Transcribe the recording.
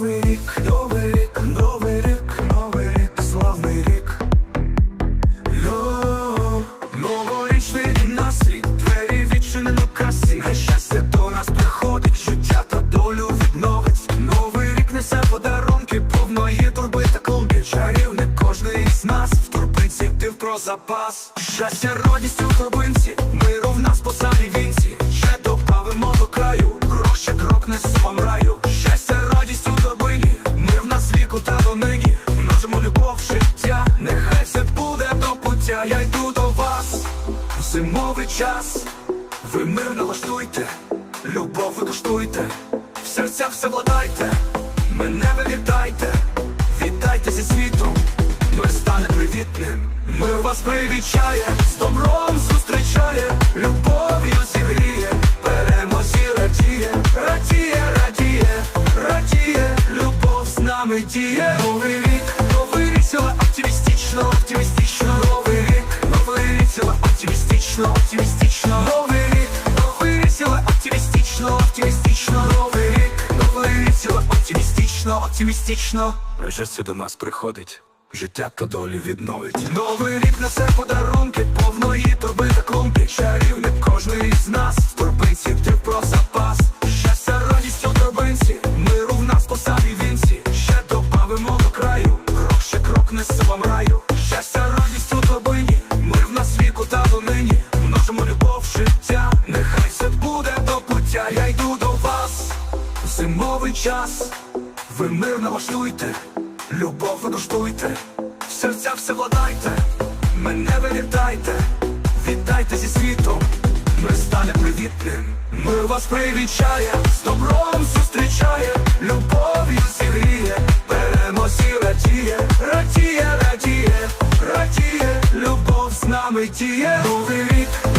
Новий рік, новий рік, новий рік, новий рік, славний рік. Новорічний настрій, двері відчинено красі. Хай щастя до нас приходить, життя та долю відновить. Новий рік несе подарунки, повної турби та клумбі. Чарівник кожний із нас в турбинці див про запас. Щастя, радість у турбинці, миру в нас по вінці. Ще добавимо до краю, гроші крок несе вам Я до вас в зимовий час. Ви мир налаштуйте, любов викуштуйте, в серця все владайте, мене ви вітайте, вітайте зі світом, мир стане привітним, мир вас привічає, з добром зустрічає, любов'ю зігріє, перемозі радіє, радіє, радіє, радіє, любов з нами діє. Новий рік, оптимістично, новий рік, новий рік, оптимістично, оптимістично, новий рік, новий рік, оптимістично, оптимістично. Щастя до нас приходить. Життя та долі відновить. Новий рік несе подарунки, повної торби та клумбі Чарівник кожний із нас в торбинці втив про запас. Щастя, радість у торбинці, миру в нас по самій вінці. Ще добавимо до краю, крок ще крок несе вам раю зимовий час. Ви мир налаштуйте, любов ви в серця все владайте, мене ви вітайте, зі світом, мир стане привітним, мир вас привічає, з добром зустрічає, любов'ю зігріє, перемозі радіє, радіє, радіє, радіє, любов з нами діє, новий рік,